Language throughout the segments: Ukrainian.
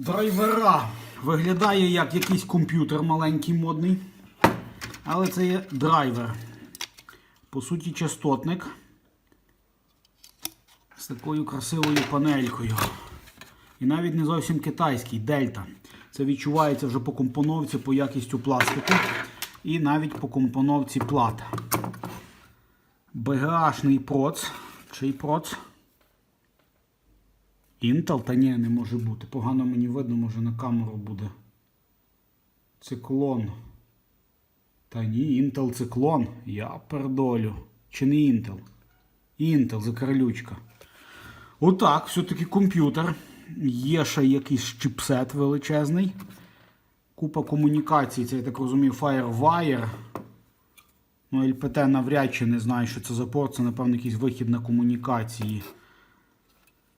Драйвера. Виглядає як якийсь комп'ютер маленький модний. Але це є драйвер. По суті, частотник з такою красивою панелькою. І навіть не зовсім китайський, дельта. Це відчувається вже по компоновці, по якістю пластику і навіть по компоновці плат. BGA-шний проц. Чий проц? Intel? Та ні, не може бути. Погано мені видно, може на камеру буде. Циклон. Та ні, Intel циклон. Я пердолю. Чи не Intel? Intel, закарлючка. Отак, все-таки комп'ютер. Є ще якийсь чіпсет величезний. Купа комунікацій, це я так розумію, FireWire. Ну, ЛПТ навряд чи не знаю, що це за порт, це, напевно, якийсь вихід на комунікації.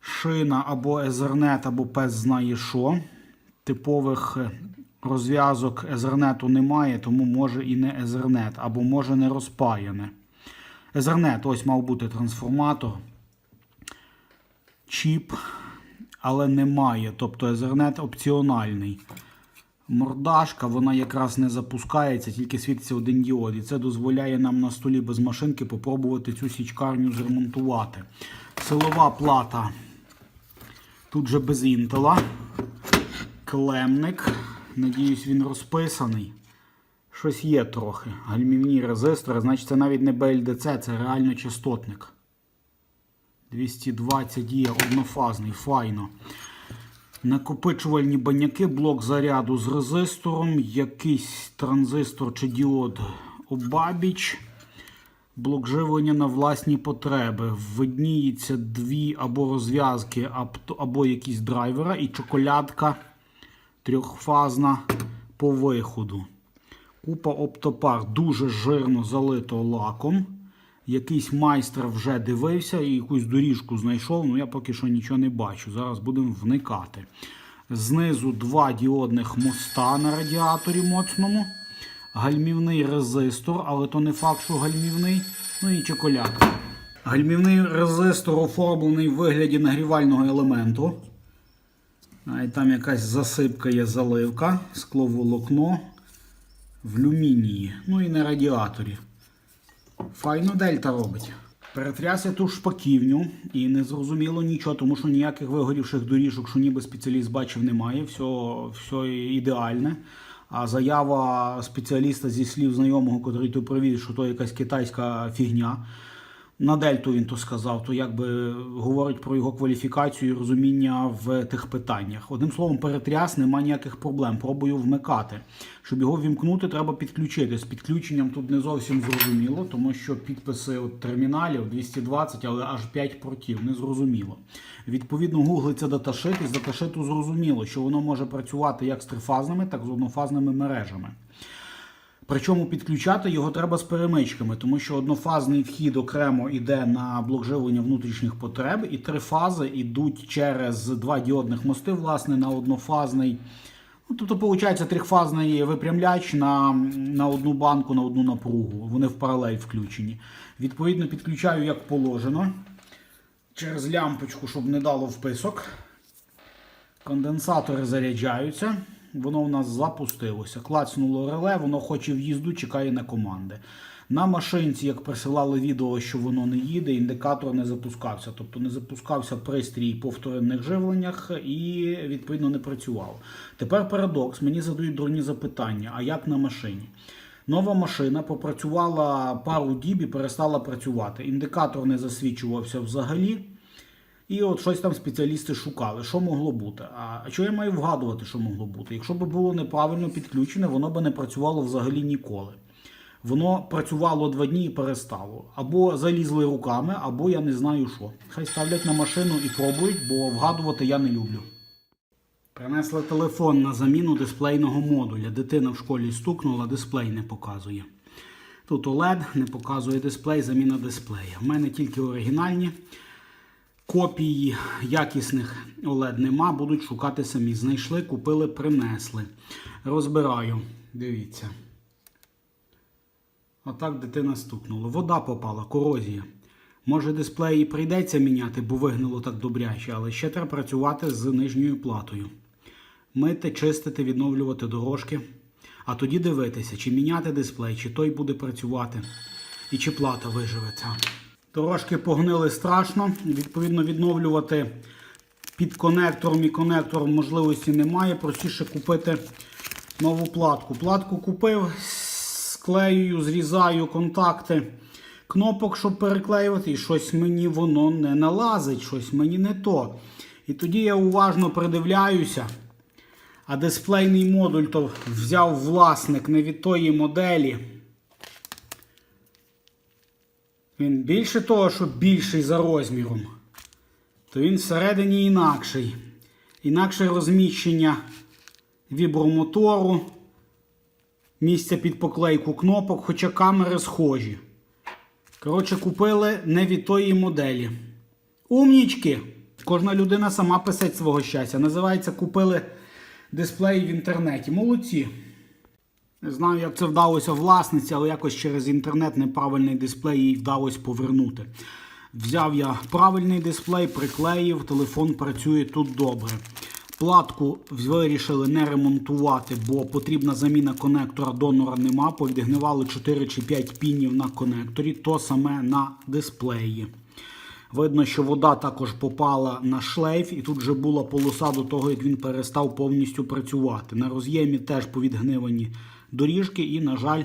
Шина або Ethernet, або пес знає що. Типових е, розв'язок Ethernet немає, тому може і не Ethernet, або може не розпаяне. Ethernet, ось мав бути трансформатор. Чіп, але немає. Тобто Ethernet опціональний. Мордашка, вона якраз не запускається, тільки світиться один діод. І це дозволяє нам на столі без машинки попробувати цю січкарню зремонтувати. Силова плата. Тут же без інтела. Клемник. Надіюсь, він розписаний. Щось є трохи. Гальмівні резистори. Значить, це навіть не BLDC, це реально частотник. 220 є однофазний, файно. Накопичувальні баняки, блок заряду з резистором, якийсь транзистор чи діод обабіч, блок живлення на власні потреби. Видніється дві або розв'язки, або якісь драйвера, і чоколядка трьохфазна по виходу. Купа оптопар дуже жирно залито лаком. Якийсь майстер вже дивився і якусь доріжку знайшов, ну я поки що нічого не бачу. Зараз будемо вникати. Знизу два діодних моста на радіаторі моцному. Гальмівний резистор, але то не факт, що гальмівний. Ну і чоколядка. Гальмівний резистор оформлений в вигляді нагрівального елементу. А і там якась засипка є заливка, скловолокно в люмінії. Ну і на радіаторі. Файно дельта робить. Перетряс я ту шпаківню і не зрозуміло нічого, тому що ніяких вигорівших доріжок, що ніби спеціаліст бачив, немає. Все, все ідеальне. А заява спеціаліста зі слів знайомого, котрий то привіз, що то якась китайська фігня. На дельту він то сказав, то якби говорить про його кваліфікацію і розуміння в тих питаннях. Одним словом, перетряс, нема ніяких проблем. Пробую вмикати. Щоб його вімкнути, треба підключити. З підключенням тут не зовсім зрозуміло, тому що підписи от терміналів 220, але аж 5 портів, не зрозуміло. Відповідно, гуглиться даташит, і з даташиту зрозуміло, що воно може працювати як з трифазними, так і з однофазними мережами. Причому підключати його треба з перемичками, тому що однофазний вхід окремо йде на блок живлення внутрішніх потреб, і три фази йдуть через два діодних мости, власне, на однофазний. Ну, тобто, виходить, трьохфазний випрямляч на, на одну банку, на одну напругу. Вони в паралель включені. Відповідно, підключаю як положено. Через лямпочку, щоб не дало вписок. Конденсатори заряджаються. Воно у нас запустилося. Клацнуло реле, воно хоче в'їзду, чекає на команди. На машинці, як присилали відео, що воно не їде, індикатор не запускався. Тобто не запускався пристрій по вторинних живленнях і відповідно не працював. Тепер парадокс. Мені задають дурні запитання: а як на машині? Нова машина попрацювала пару діб і перестала працювати. Індикатор не засвічувався взагалі. І от щось там спеціалісти шукали, що могло бути. А що я маю вгадувати, що могло бути? Якщо б було неправильно підключене, воно б не працювало взагалі ніколи. Воно працювало два дні і перестало. Або залізли руками, або я не знаю що. Хай ставлять на машину і пробують, бо вгадувати я не люблю. Принесли телефон на заміну дисплейного модуля. Дитина в школі стукнула, дисплей не показує. Тут OLED не показує дисплей, заміна дисплея. У мене тільки оригінальні. Копії якісних OLED нема, будуть шукати самі. Знайшли, купили, принесли. Розбираю. Дивіться. Отак дитина стукнула. Вода попала, корозія. Може дисплей і прийдеться міняти, бо вигнило так добряче, але ще треба працювати з нижньою платою. мити, чистити, відновлювати дорожки. А тоді дивитися, чи міняти дисплей, чи той буде працювати, і чи плата виживеться. Дорожки погнили страшно. Відповідно, відновлювати під конектором і конектором можливості немає. Простіше купити нову платку. Платку купив, склеюю, зрізаю контакти кнопок, щоб переклеювати, і щось мені воно не налазить, щось мені не то. І тоді я уважно придивляюся. А дисплейний модуль то взяв власник не від тої моделі. Він більше того, що більший за розміром, то він всередині інакший. Інакше розміщення вібромотору, місця під поклейку кнопок, хоча камери схожі. Коротше, купили не від тої моделі. Умнічки! Кожна людина сама писать свого щастя. Називається купили дисплей в інтернеті. Молодці. Не знаю, як це вдалося власниці, але якось через інтернет неправильний дисплей їй вдалося повернути. Взяв я правильний дисплей, приклеїв, телефон працює тут добре. Платку вирішили не ремонтувати, бо потрібна заміна конектора донора нема. Повідгнивали 4 чи 5 пінів на конекторі, то саме на дисплеї. Видно, що вода також попала на шлейф, і тут вже була полоса до того, як він перестав повністю працювати. На роз'ємі теж повідгнивані доріжки і, на жаль,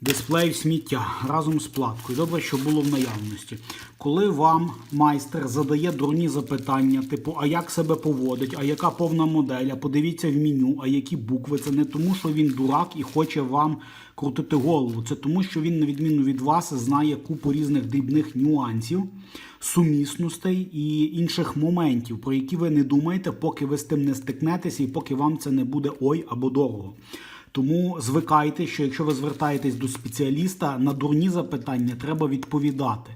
дисплей сміття разом з платкою. Добре, що було в наявності. Коли вам майстер задає дурні запитання, типу, а як себе поводить, а яка повна модель, а подивіться в меню, а які букви, це не тому, що він дурак і хоче вам крутити голову. Це тому, що він, на відміну від вас, знає купу різних дрібних нюансів, сумісностей і інших моментів, про які ви не думаєте, поки ви з тим не стикнетеся і поки вам це не буде ой або дорого. Тому звикайте, що якщо ви звертаєтесь до спеціаліста, на дурні запитання треба відповідати.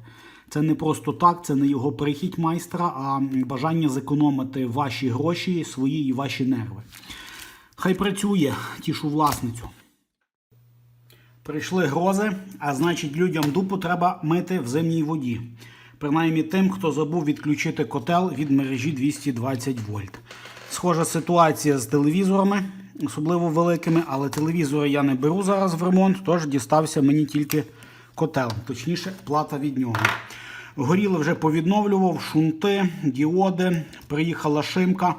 Це не просто так, це не його прихідь майстра, а бажання зекономити ваші гроші, свої і ваші нерви. Хай працює, тішу власницю. Прийшли грози, а значить людям дупу треба мити в зимній воді. Принаймні тим, хто забув відключити котел від мережі 220 вольт. Схожа ситуація з телевізорами, особливо великими, але телевізори я не беру зараз в ремонт, тож дістався мені тільки котел, точніше, плата від нього. Горіли вже повідновлював, шунти, діоди, приїхала шимка,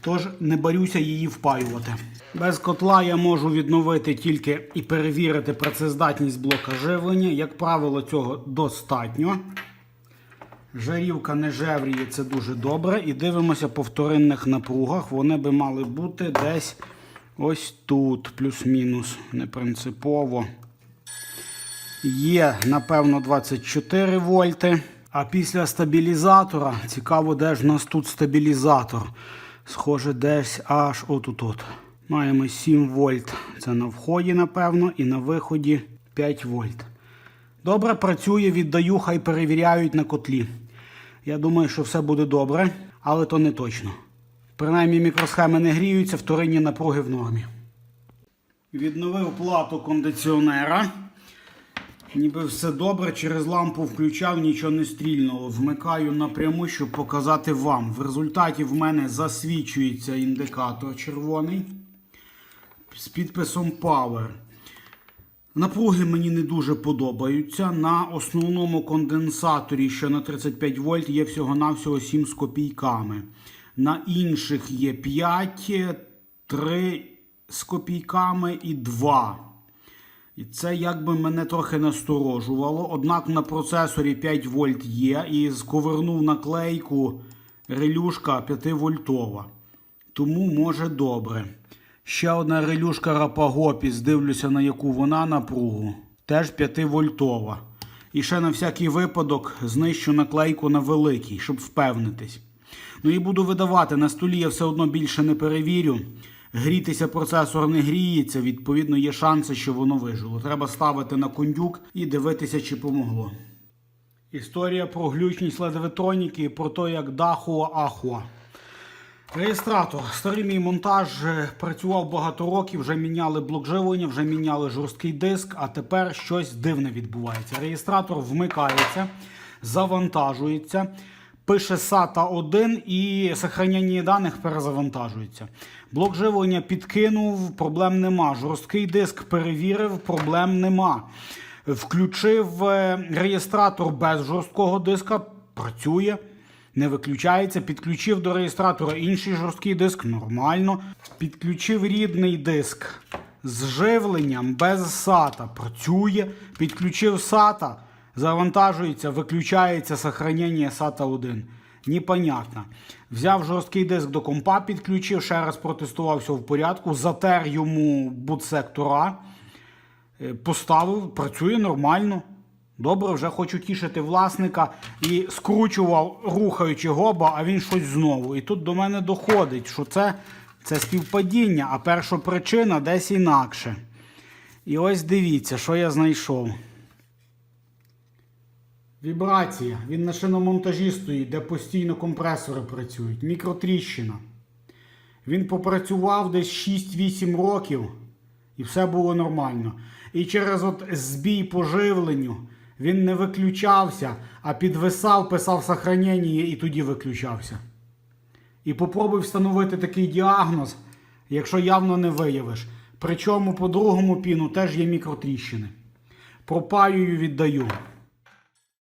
тож не борюся її впаювати. Без котла я можу відновити тільки і перевірити працездатність блока живлення. Як правило, цього достатньо. Жарівка не жевріє, це дуже добре. І дивимося по вторинних напругах. Вони би мали бути десь ось тут, плюс-мінус, не принципово. Є, напевно, 24 вольти. А після стабілізатора, цікаво, де ж у нас тут стабілізатор. Схоже, десь аж отут-от. Маємо 7 вольт. Це на вході, напевно, і на виході 5 вольт. Добре, працює, віддаю, хай перевіряють на котлі. Я думаю, що все буде добре, але то не точно. Принаймні мікросхеми не гріються, вторинні напруги в нормі. Відновив плату кондиціонера. Ніби все добре, через лампу включав, нічого не стрільнуло. Вмикаю напряму, щоб показати вам. В результаті в мене засвічується індикатор червоний з підписом Power. Напруги мені не дуже подобаються. На основному конденсаторі, що на 35 вольт, є всього-навсього 7 з копійками. На інших є 5, 3 з копійками і 2. І це якби мене трохи насторожувало. Однак на процесорі 5 вольт є. І сковернув наклейку релюшка 5 вольтова. Тому може добре. Ще одна релюшка Рапагопіс, дивлюся на яку вона напругу. Теж 5 вольтова. І ще на всякий випадок знищу наклейку на великий, щоб впевнитись. Ну і буду видавати. На столі я все одно більше не перевірю. Грітися процесор не гріється, відповідно, є шанси, що воно вижило. Треба ставити на кондюк і дивитися, чи помогло. Історія про глючність ледветроніки і про те, як дахуа ахуа. Реєстратор. Старий мій монтаж е, працював багато років, вже міняли блок живлення, вже міняли жорсткий диск, а тепер щось дивне відбувається. Реєстратор вмикається, завантажується, пише SATA 1 і сохранення даних перезавантажується. Блок живлення підкинув, проблем нема. Жорсткий диск перевірив, проблем нема. Включив е, реєстратор без жорсткого диска, працює, не виключається. Підключив до реєстратора інший жорсткий диск, нормально. Підключив рідний диск з живленням без SATA, працює. Підключив SATA, завантажується, виключається сохранення SATA 1. Непонятно. Взяв жорсткий диск до компа, підключив, ще раз протестував все в порядку, затер йому бут-сектора. Е, Поставив, працює нормально. Добре, вже хочу тішити власника і скручував, рухаючи гоба, а він щось знову. І тут до мене доходить, що це, це співпадіння, а перша причина десь інакше. І ось дивіться, що я знайшов. Вібрація. Він на шиномонтажі стоїть, де постійно компресори працюють. Мікротріщина. Він попрацював десь 6-8 років і все було нормально. І через от збій по живленню він не виключався, а підвисав, писав сохранення і тоді виключався. І попробуй встановити такий діагноз, якщо явно не виявиш. Причому по другому піну теж є мікротріщини. Пропаюю віддаю.